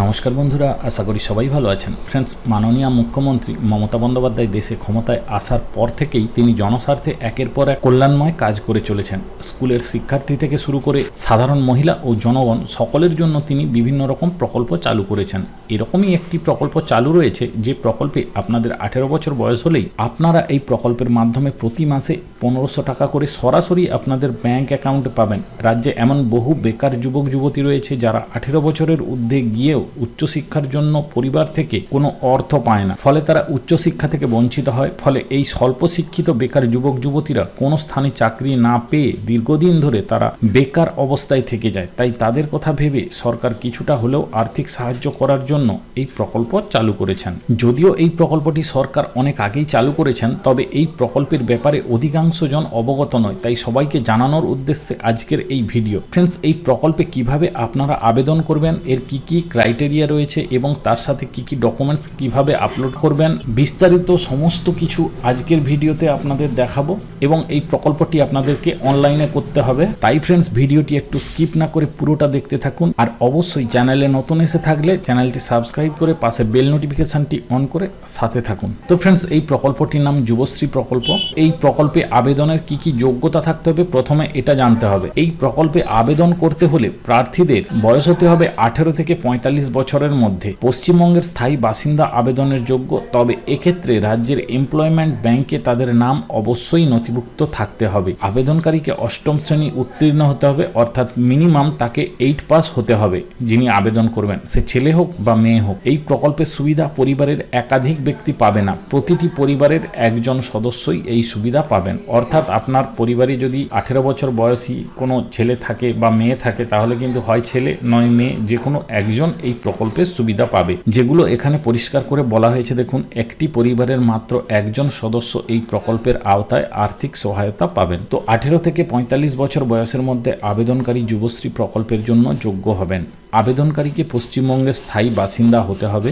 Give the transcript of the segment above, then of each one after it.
নমস্কার বন্ধুরা, আশা করি সবাই ভালো আছেন। ফ্রেন্ডস মাননীয় মুখ্যমন্ত্রী মমতা বন্দ্যোপাধ্যায় দেশে ক্ষমতায় আসার পর থেকেই তিনি জনস্বার্থে একের পর এক কল্যাণময় কাজ করে চলেছেন। স্কুলের শিক্ষার্থী থেকে শুরু করে সাধারণ মহিলা ও জনগণ সকলের জন্য তিনি বিভিন্ন রকম প্রকল্প চালু করেছেন। এরকমই একটি প্রকল্প চালু রয়েছে, যে প্রকল্পে আপনাদের আঠেরো বছর বয়স হলেই আপনারা এই প্রকল্পের মাধ্যমে প্রতি মাসে পনেরোশো টাকা করে সরাসরি আপনাদের ব্যাংক অ্যাকাউন্টে পাবেন। রাজ্যে এমন বহু বেকার যুবক যুবতী রয়েছে যারা আঠেরো বছরের ঊর্ধ্বে গিয়েও উচ্চশিক্ষার জন্য পরিবার থেকে কোনো অর্থ পায় না। ফলে তারা উচ্চশিক্ষা থেকে বঞ্চিত হয়। ফলে এই স্বল্প শিক্ষিত বেকার যুবক, যুবতীরা কোনো স্থানে চাকরি না পেয়ে দীর্ঘদিন ধরে তারা বেকার অবস্থায় থেকে যায়। তাই তাদের কথা ভেবে সরকার কিছুটা হলেও আর্থিক সাহায্য করার জন্য এই প্রকল্প চালু করেছেন। যদিও এই প্রকল্পটি সরকার অনেক আগেই চালু করেছেন, তবে এই প্রকল্পের ব্যাপারে অধিকাংশ জন অবগত নয়। তাই সবাইকে জানানোর উদ্দেশ্যে আজকের এই ভিডিও। ফ্রেন্ডস, এই প্রকল্পে কীভাবে আপনারা আবেদন করবেন? এর কি কি ক্রাইটেরিয়া রয়েছে এবং তার সাথে কি কি ডকুমেন্টস কীভাবে আপলোড করবেন, বিস্তারিত সমস্ত কিছু আজকের ভিডিওতে আপনাদের দেখাবো এবং এই প্রকল্পটি আপনাদেরকে অনলাইনে করতে হবে। তাই ফ্রেন্ডস ভিডিওটি একটু স্কিপ না করে পুরোটা দেখতে থাকুন আর অবশ্যই চ্যানেলে নতুন এসে থাকলে চ্যানেলটি সাবস্ক্রাইব করে পাশে বেল নোটিফিকেশনটি অন করে সাথে থাকুন। তো ফ্রেন্ডস এই প্রকল্পটির নাম যুবশ্রী প্রকল্প। এই প্রকল্পে আবেদনের কি কি যোগ্যতা থাকতে হবে প্রথমে এটা জানতে হবে। এই প্রকল্পে আবেদন করতে হলে প্রার্থীদের বয়স হতে হবে আঠেরো থেকে পঁয়তাল্লিশ বছরের মধ্যে পশ্চিমবঙ্গের স্থায়ী বাসিন্দা আবেদনের যোগ্য, তবে এক্ষেত্রে রাজ্যের এমপ্লয়মেন্ট ব্যাংকে তাদের নাম অবশ্যই নথিভুক্ত থাকতে হবে। আবেদনকারীকে অষ্টম শ্রেণি উত্তীর্ণ হতে হবে, অর্থাৎ মিনিমাম তাকে এইট পাস হতে হবে, যিনি আবেদন করবেন। সে ছেলে হোক বা মেয়ে হোক, এই প্রকল্পের সুবিধা পরিবারের একাধিক ব্যক্তি পাবে না। প্রতিটি পরিবারের একজন সদস্যই এই সুবিধা পাবেন। অর্থাৎ আপনার পরিবারে যদি আঠেরো বছর বয়সী কোনো ছেলে থাকে বা মেয়ে থাকে, তাহলে কিন্তু হয় ছেলে, নয় মেয়ে যে কোনো একজন এই প্রকল্পের সুবিধা পাবে। যেগুলো এখানে পরিষ্কার করে বলা হয়েছে, দেখুন, একটি পরিবারের মাত্র একজন সদস্য এই প্রকল্পের আওতায় আর্থিক সহায়তা পাবেন। তো আঠেরো থেকে পঁয়তাল্লিশ বছর বয়সের মধ্যে আবেদনকারী যুবশ্রী প্রকল্পের জন্য যোগ্য হবেন। আবেদনকারীকে পশ্চিমবঙ্গের স্থায়ী বাসিন্দা হতে হবে,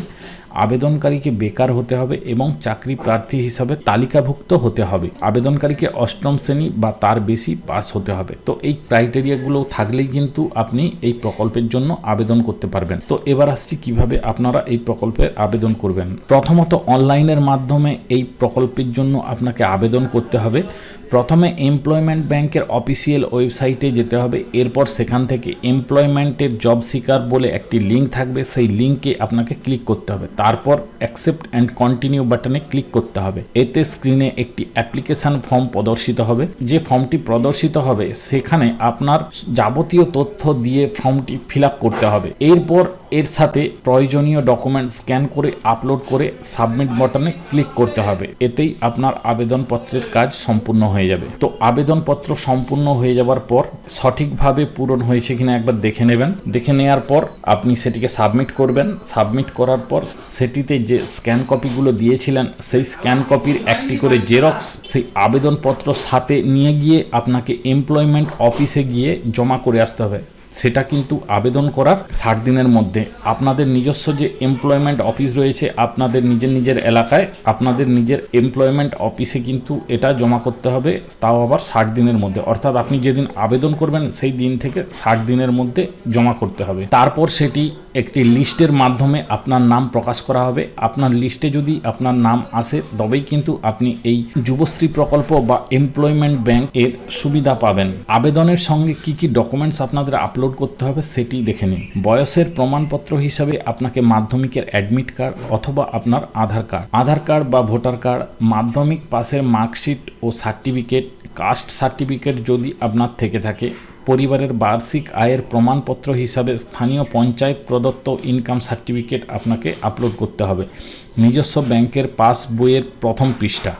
আবেদনকারীকে বেকার হতে হবে এবং চাকরি প্রার্থী হিসাবে তালিকাভুক্ত হতে হবে। আবেদনকারীকে অষ্টম শ্রেণি বা তার বেশি পাস হতে হবে। তো এই ক্রাইটেরিয়াগুলো থাকলেই কিন্তু আপনি এই প্রকল্পের জন্য আবেদন করতে পারবেন। তো এবার আসছি কীভাবে আপনারা এই প্রকল্পের আবেদন করবেন। প্রথমত অনলাইনের মাধ্যমে এই প্রকল্পের জন্য আপনাকে আবেদন করতে হবে। প্রথমে এমপ্লয়মেন্ট ব্যাংকের অফিসিয়াল ওয়েবসাইটে যেতে হবে। এরপর সেখান থেকে এমপ্লয়মেন্টের জব সিকার বলে একটি লিঙ্ক থাকবে, সেই লিঙ্কে আপনাকে ক্লিক করতে হবে। তারপর অ্যাকসেপ্ট অ্যান্ড কন্টিনিউ বাটনে ক্লিক করতে হবে। এতে স্ক্রিনে একটি অ্যাপ্লিকেশন ফর্ম প্রদর্শিত হবে। যে ফর্মটি প্রদর্শিত হবে, সেখানে আপনার যাবতীয় তথ্য দিয়ে ফর্মটি ফিল করতে হবে। এরপর এর সাথে প্রয়োজনীয় ডকুমেন্ট স্ক্যান করে আপলোড করে সাবমিট বাটনে ক্লিক করতে হবে। এতেই আপনার আবেদনপত্রের কাজ সম্পূর্ণ হয়ে যাবে। তো আবেদনপত্র সম্পূর্ণ হয়ে যাওয়ার পর সঠিকভাবে পূরণ হয়েছে কিনা একবার দেখে নেবেন। দেখে নেওয়ার পর আপনি সেটিকে সাবমিট করবেন। সাবমিট করার পর সেটিতে যে স্ক্যান কপিগুলো দিয়েছিলেন, সেই স্ক্যান কপির একটি করে জেরক্স, সেই আবেদনপত্র সাথে নিয়ে গিয়ে আপনাকে এমপ্লয়মেন্ট অফিসে গিয়ে জমা করে আসতে হবে। সেটা কিন্তু আবেদন করার ষাট দিনের মধ্যে। আপনাদের নিজস্ব যে এমপ্লয়মেন্ট অফিস রয়েছে, আপনাদের নিজের নিজের এলাকায় আপনাদের নিজের এমপ্লয়মেন্ট অফিসে কিন্তু এটা জমা করতে হবে, তাও আবার ষাট দিনের মধ্যে। অর্থাৎ আপনি যেদিন আবেদন করবেন, সেই দিন থেকে ষাট দিনের মধ্যে জমা করতে হবে। তারপর সেটি একটি লিস্টের মাধ্যমে আপনার নাম প্রকাশ করা হবে। আপনার লিস্টে যদি আপনার নাম আসে, তবেই কিন্তু আপনি এই যুবশ্রী প্রকল্প বা এমপ্লয়মেন্ট ব্যাংক এর সুবিধা পাবেন। আবেদনের সঙ্গে কি কি ডকুমেন্টস আপনাদের আপলোড করতে হবে, সেটি দেখে নিন। বয়সের প্রমাণপত্র হিসাবে আপনাকে মাধ্যমিকের অ্যাডমিট কার্ড অথবা আপনার আধার কার্ড আধার কার্ড বা ভোটার কার্ড মাধ্যমিক পাসের মার্কশিট ও সার্টিফিকেট কাস্ট সার্টিফিকেট যদি আপনার থেকে থাকে, পরিবারের বার্ষিক আয়ের প্রমাণপত্র হিসাবে স্থানীয় পঞ্চায়েত প্রদত্ত ইনকাম সার্টিফিকেট আপনাকে আপলোড করতে হবে। নিজস্ব ব্যাংকের পাস বইয়ের প্রথম পৃষ্ঠা।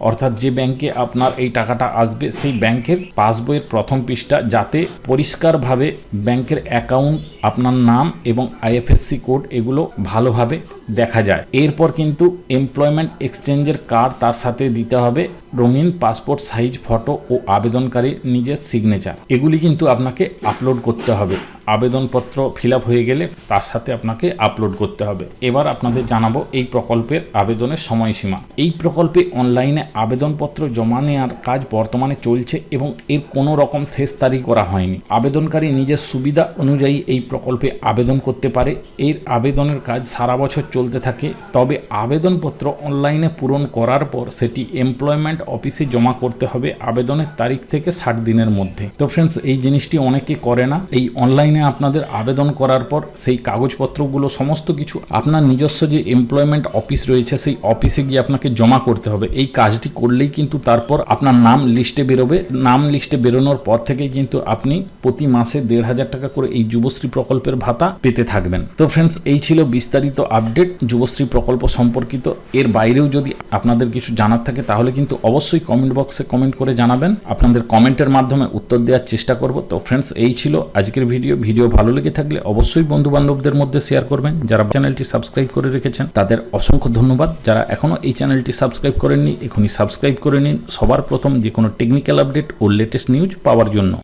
অর্থাৎ যে ব্যাংকে আপনার এই টাকাটা আসবে, সেই ব্যাংকের পাসবইয়ের প্রথম পৃষ্ঠা যাতে পরিষ্কারভাবে ব্যাংকের অ্যাকাউন্ট, আপনার নাম এবং আইএফএসসি কোড এগুলো ভালোভাবে দেখা যায়। এরপর কিন্তু এমপ্লয়মেন্ট এক্সচেঞ্জের কার্ড তার সাথে দিতে হবে, রঙিন পাসপোর্ট সাইজ, ফটো ও আবেদনকারীর নিজের সিগনেচার। এগুলি কিন্তু আপনাকে আপলোড করতে হবে। আবেদনপত্র ফিল হয়ে গেলে তার সাথে আপনাকে আপলোড করতে হবে। এবার আপনাদের জানাব এই প্রকল্পের আবেদনের সময়সীমা। এই প্রকল্পে অনলাইনে আবেদনপত্র জমা নেওয়ার কাজ বর্তমানে চলছে এবং এর কোনো রকম শেষ তারিখ করা হয়নি। আবেদনকারী নিজের সুবিধা অনুযায়ী এই প্রকল্পে আবেদন করতে পারে। এর আবেদনের কাজ সারা বছর চলতে থাকে। তবে আবেদনপত্র অনলাইনে পূরণ করার পর সেটি এমপ্লয়মেন্ট অফিসে জমা করতে হবে আবেদনের তারিখ থেকে ষাট দিনের মধ্যে। তো ফ্রেন্ডস এই জিনিসটি অনেকে করে না। এই অনলাইনে আপনাদের আবেদন করার পর সেই কাগজপত্রগুলো, সমস্ত কিছু আপনার নিজস্ব যে এমপ্লয়মেন্ট অফিস রয়েছে, সেই অফিসে গিয়ে আপনাকে জমা করতে হবে। এই কাজটি করলেই কিন্তু তারপর আপনার নাম লিস্টে বেরোবে। নাম লিস্টে বেরোনোর পর থেকেই কিন্তু আপনি প্রতি মাসে দেড় হাজার টাকা করে এই যুবশ্রী প্রকল্পের ভাতা পেতে থাকবেন। তো ফ্রেন্ডস এই ছিল বিস্তারিত আপডেট যুবশ্রী প্রকল্প সম্পর্কিত। এর বাইরেও যদি আপনাদের কিছু জানার থাকে, তাহলে কিন্তু অবশ্যই কমেন্ট বক্সে কমেন্ট করে জানাবেন। আপনাদের কমেন্টের মাধ্যমে উত্তর দেওয়ার চেষ্টা করব। তো ফ্রেন্ডস এই ছিল আজকের ভিডিও ভিডিও ভালো লেগে থাকলে অবশ্যই বন্ধু বান্ধবদের মধ্যে শেয়ার করবেন। যারা চ্যানেলটি সাবস্ক্রাইব করে রেখেছেন, তাদের অসংখ্য ধন্যবাদ। যারা এখনও এই চ্যানেলটি সাবস্ক্রাইব করেননি, এখনই সাবস্ক্রাইব করে নিন। সবার প্রথম যে কোনো টেকনিক্যাল আপডেট ও লেটেস্ট নিউজ পাওয়ার জন্য।